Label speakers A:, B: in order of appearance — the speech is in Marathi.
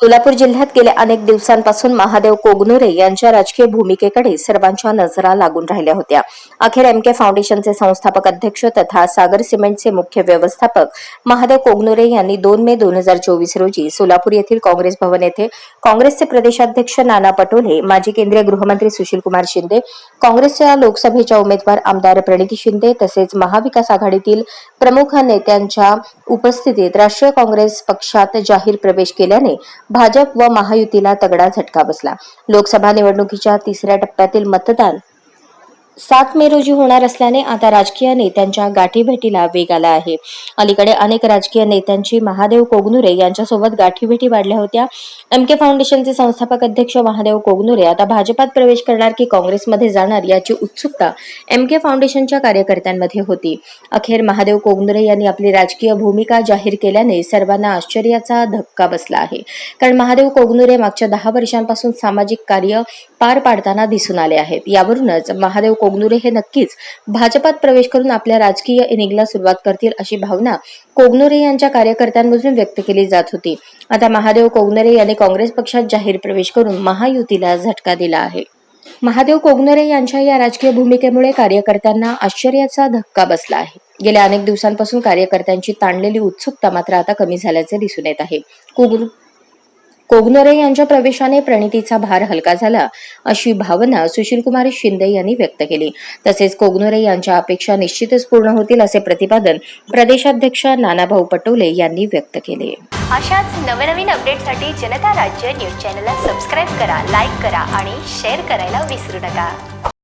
A: सोलापूर जिल्ह्यात गेल्या अनेक दिवसांपासून महादेव कोगनुरे यांच्या राजकीय भूमिकेकडे सर्वांच्या नजरा लागून राहिल्या होत्या. अखेर एम के फाउंडेशनचे संस्थापक अध्यक्ष तथा सागर सिमेंटचे मुख्य व्यवस्थापक महादेव कोगनुरे यांनी दोन मे दोन हजार चोवीस रोजी सोलापूर येथील काँग्रेस भवन येथे काँग्रेसचे प्रदेशाध्यक्ष नाना पटोले माजी केंद्रीय गृहमंत्री सुशीलकुमार शिंदे काँग्रेसच्या लोकसभेच्या उमेदवार आमदार प्रणिती शिंदे तसेच महाविकास आघाडीतील प्रमुख नेत्यांच्या उपस्थितीत राष्ट्रीय काँग्रेस पक्षात जाहीर प्रवेश केल्याने भाजप व महायुतीला तगडा झटका बसला. लोकसभा निवडणुकीच्या तिसऱ्या टप्प्यातील मतदान सात मे रोजी होणार असल्याने आता राजकीय नेत्यांच्या गाठीभेटीला वेग आला आहे. अलीकडे अनेक राजकीय नेत्यांची महादेव कोगनुरे यांच्यासोबत गाठीभेटी वाढल्या होत्या. एम के फाउंडेशनचे संस्थापक अध्यक्ष महादेव कोगनुरे आता भाजपात प्रवेश करणार की काँग्रेसमध्ये जाणार याची उत्सुकता एम के फाउंडेशनच्या कार्यकर्त्यांमध्ये होती. अखेर महादेव कोगनुरे यांनी आपली राजकीय भूमिका जाहीर केल्याने सर्वांना आश्चर्याचा धक्का बसला आहे. कारण महादेव कोगनुरे मागच्या दहा वर्षांपासून सामाजिक कार्य पार पाडताना दिसून आले आहेत. यावरूनच महादेव कोगनुरे हे नक्कीच भाजपात प्रवेश करून आपल्या राजकीय इनिंगला सुरुवात करतील अशी भावना कोगनुरे यांच्या कार्यकर्त्यांमधून व्यक्त केली जात होती. आता महादेव कोगनुरे यांनी काँग्रेस पक्षात जाहीर प्रवेश करून महायुतीला झटका दिला आहे. महादेव कोगनरे यांच्या या राजकीय भूमिकेमुळे कार्यकर्त्यांना आश्चर्याचा धक्का बसला आहे. गेल्या अनेक दिवसांपासून कार्यकर्त्यांची ताणलेली उत्सुकता मात्र आता कमी झाल्याचे दिसून येत आहे. कोगनरे यांच्या प्रवेशाने प्रणितीचा भार हलका झाला अशी भावना सुशीलकुमार शिंदे यांनी व्यक्त केली. तसेच कोगनरे यांच्या अपेक्षा निश्चितच पूर्ण होतील असे प्रतिपादन प्रदेशाध्यक्ष नानाभाऊ पटोले यांनी व्यक्त केले.
B: अशाच नवनवीन अपडेटसाठी जनता राज्य न्यूज चॅनलला सबस्क्राईब करा लाईक करा आणि शेअर करायला विसरू नका.